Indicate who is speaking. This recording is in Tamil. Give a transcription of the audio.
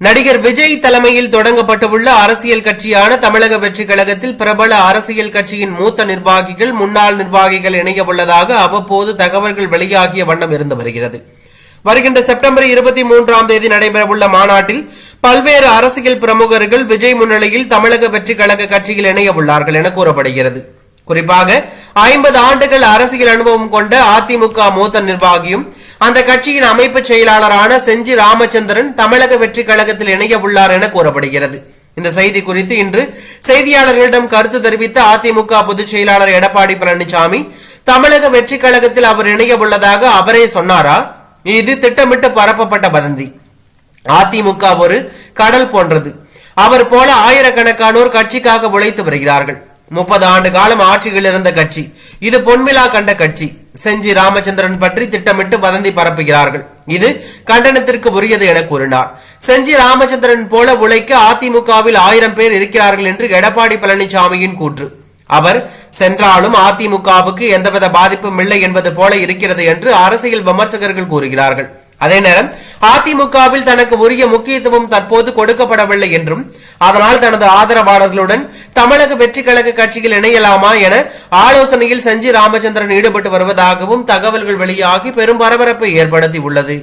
Speaker 1: நடிகர் விஜய் தலைமையில் தொடங்கப்பட்டுள்ள அரசியல் கட்சியான தமிழக வெற்றி கழகத்தில் பிரபல அரசியல் கட்சியின் மூத்த நிர்வாகிகள் முன்னாள் நிர்வாகிகள் இணைய உள்ளதாக அவ்வப்போது தகவல்கள் வெளியாகிய வண்ணம் இருந்து வருகிறது. வருகின்ற செப்டம்பர் இருபத்தி மூன்றாம் தேதி நடைபெறவுள்ள மாநாட்டில் பல்வேறு அரசியல் பிரமுகர்கள் விஜய் முன்னிலையில் தமிழக வெற்றி கழக கட்சியில் இணைய உள்ளார்கள் என கூறப்படுகிறது. குறிப்பாக ஐம்பது ஆண்டுகள் அரசியல் அனுபவம் கொண்ட அதிமுக மூத்த நிர்வாகியும் அந்த கட்சியின் அமைப்பு செயலாளரான செஞ்சி ராமச்சந்திரன் தமிழக வெற்றி கழகத்தில் இணைய உள்ளார் என கூறப்படுகிறது. இந்த செய்தி குறித்து இன்று செய்தியாளர்களிடம் கருத்து தெரிவித்த அதிமுக பொதுச் செயலாளர் எடப்பாடி பழனிசாமி தமிழக வெற்றி கழகத்தில் அவர் இணைய உள்ளதாக அவரே சொன்னாரா? இது திட்டமிட்டு பரப்பப்பட்ட வதந்தி. அதிமுக ஒரு கடல் போன்றது. அவர் போல ஆயிரக்கணக்கானோர் கட்சிக்காக உழைத்து வருகிறார்கள். முப்பது ஆண்டு காலம் ஆட்சியில் இருந்த கட்சி இது பொன்விழா கண்ட கட்சி. செஞ்சி ராமச்சந்திரன் பற்றி திட்டமிட்டு வதந்தி பரப்புகிறார்கள். இது கண்டனத்திற்கு உரியது என கூறினார். செஞ்சி ராமச்சந்திரன் போல உழைக்க அதிமுகவில் ஆயிரம் பேர் இருக்கிறார்கள் என்று எடப்பாடி பழனிசாமியின் கூற்று. அவர் சென்றாலும் அதிமுகவுக்கு எந்தவித பாதிப்பும் இல்லை என்பது போல இருக்கிறது என்று அரசியல் விமர்சகர்கள் கூறுகிறார்கள். அதே நேரம் அதிமுகவில் தனக்கு உரிய முக்கியத்துவம் தற்போது கொடுக்கப்படவில்லை என்றும் அதனால் தனது ஆதரவாளர்களுடன் தமிழக வெற்றி கழக கட்சியில் இணையலாமா என ஆலோசனையில் செஞ்சி ராமச்சந்திரன் ஈடுபட்டு வருவதாகவும் தகவல்கள் வெளியாகி பெரும் பரபரப்பை ஏற்படுத்தி உள்ளது